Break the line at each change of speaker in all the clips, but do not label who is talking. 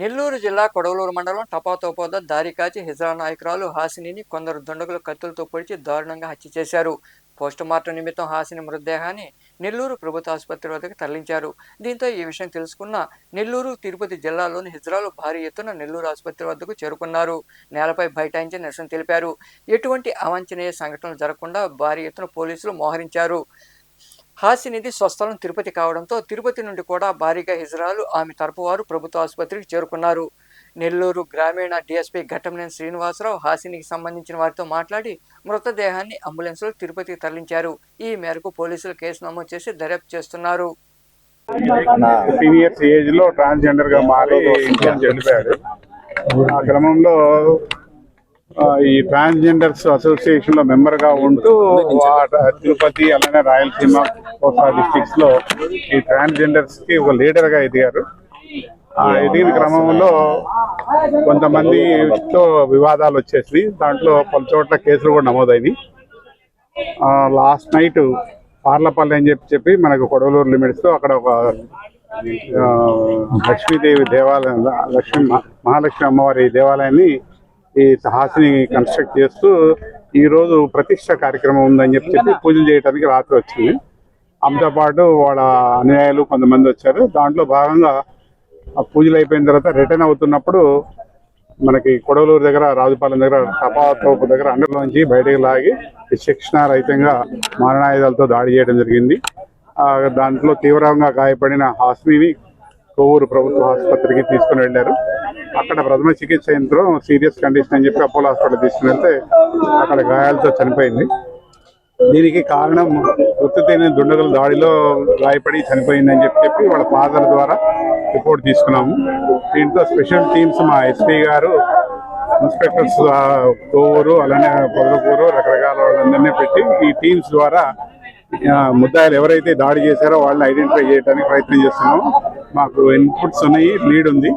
నెల్లూరు జిల్లా కొడవలూరు మండలం టపాతోపోద దారి కాచి హిజ్రా నాయకురాలు హాసినిని కొందరు దుండగులు కత్తులతో పొడిచి దారుణంగా హత్య చేశారు. పోస్టుమార్టం నిమిత్తం హాసిని మృతదేహాన్ని నెల్లూరు ప్రభుత్వ ఆసుపత్రి వద్దకు తరలించారు. దీంతో ఈ విషయం తెలుసుకున్న నెల్లూరు తిరుపతి జిల్లాలోని హిజ్రాలు భారీ ఎత్తున నెల్లూరు ఆసుపత్రి వద్దకు చేరుకున్నారు. నేలపై బైఠాయించి నిరసన తెలిపారు. ఎటువంటి అవాంఛనీయ సంఘటనలు జరగకుండా భారీ ఎత్తున పోలీసులు మోహరించారు. హాసినిధి స్వస్థలం తిరుపతి కావడంతో తిరుపతి నుండి కూడా భారీగా హిజ్రాలు ఆమె తరపు వారు ప్రభుత్వ ఆసుపత్రికి చేరుకున్నారు. నెల్లూరు గ్రామీణ డీఎస్పీ ఘట్టమనేని శ్రీనివాసరావు హాసినికి సంబంధించిన వారితో మాట్లాడి మృతదేహాన్ని అంబులెన్స్లో తిరుపతికి తరలించారు. ఈ మేరకు పోలీసులు కేసు నమోదు చేసి దర్యాప్తు చేస్తున్నారు.
సీనియర్స్ ఏజ్లో ట్రాన్స్జెండర్గా మారి ఇండియా చనిపోయాడు. ఆ క్రమంలో ఈ ట్రాన్స్జెండర్స్ అసోసియేషన్లో మెంబర్గా ఉంటూ తిరుపతి అలానే రాయలసీమ కోస్తా డిస్ట్రిక్ట్స్లో ఈ ట్రాన్స్జెండర్స్కి ఒక లీడర్గా ఎదిగారు. ఆ ఎదిగిన క్రమంలో కొంతమందితో వివాదాలు వచ్చేసి దాంట్లో పలు చోట్ల కేసులు కూడా నమోదైనవి లాస్ట్ నైట్ పార్లపల్లి అని చెప్పి చెప్పి మనకు కొడవలూరు లిమిట్స్లో అక్కడ ఒక లక్ష్మీదేవి దేవాలయం లక్ష్మీ మహాలక్ష్మి అమ్మవారి దేవాలయాన్ని ఈ హాసిని కన్స్ట్రక్ట్ చేస్తూ ఈరోజు ప్రతిష్ట కార్యక్రమం ఉందని చెప్పి చెప్పి పూజలు చేయడానికి రాత్రి వచ్చింది. ఆమెతో పాటు వాళ్ళ అనుయాయులు కొంతమంది వచ్చారు. దాంట్లో భాగంగా ఆ పూజలు అయిపోయిన తర్వాత రిటర్న్ అవుతున్నప్పుడు మనకి కొడవలూరు దగ్గర రాజుపాలెం దగ్గర తపాతోపు దగ్గర అండర్లోంచి బయటకు లాగి శిక్షణ రహితంగా మారణాయుధాలతో దాడి చేయడం జరిగింది. దాంట్లో తీవ్రంగా గాయపడిన హాస్మిని కొవ్వూరు ప్రభుత్వ ఆసుపత్రికి తీసుకుని వెళ్ళారు. అక్కడ ప్రథమ చికిత్స యంత్రం సీరియస్ కండిషన్ అని చెప్పి అపోలో హాస్పిటల్ తీసుకుని వెళ్తే అక్కడ గాయాలతో చనిపోయింది. దీనికి కారణం గుర్తు తెలియని దుండగుల దాడిలో గాయపడి చనిపోయిందని చెప్పి చెప్పి వాళ్ళ ఫాదర్ ద్వారా రిపోర్ట్ తీసుకున్నాము. దీంట్లో స్పెషల్ టీమ్స్ మా ఎస్పీ గారు ఇన్స్పెక్టర్స్ ఆ, కోవూరు అలానే పొదలకూరు రకరకాల వాళ్ళందరినీ పెట్టి ఈ టీమ్స్ ద్వారా ముద్దాయిలు ఎవరైతే దాడి చేశారో వాళ్ళని ఐడెంటిఫై చేయడానికి ప్రయత్నం చేస్తున్నాము. మాకు ఇన్పుట్స్ ఉన్నాయి లీడ్ ఉంది.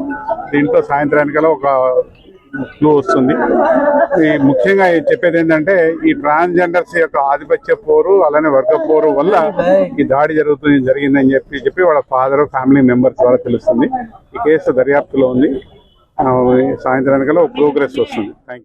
దీంట్లో సాయంత్రానికల్లా ఒక క్లూ వస్తుంది. ఈ ముఖ్యంగా చెప్పేది ఏంటంటే ఈ ట్రాన్స్జెండర్స్ యొక్క ఆధిపత్య పోరు అలానే వర్గ పోరు వల్ల ఈ దాడి జరుగుతుంది జరిగిందని చెప్పి చెప్పి వాళ్ళ ఫాదర్ ఫ్యామిలీ మెంబర్స్ ద్వారా తెలుస్తుంది. ఈ కేసు దర్యాప్తులో ఉంది. ఆ, సాయంత్రానికల్లా ప్రోగ్రెస్ వస్తుంది. థ్యాంక్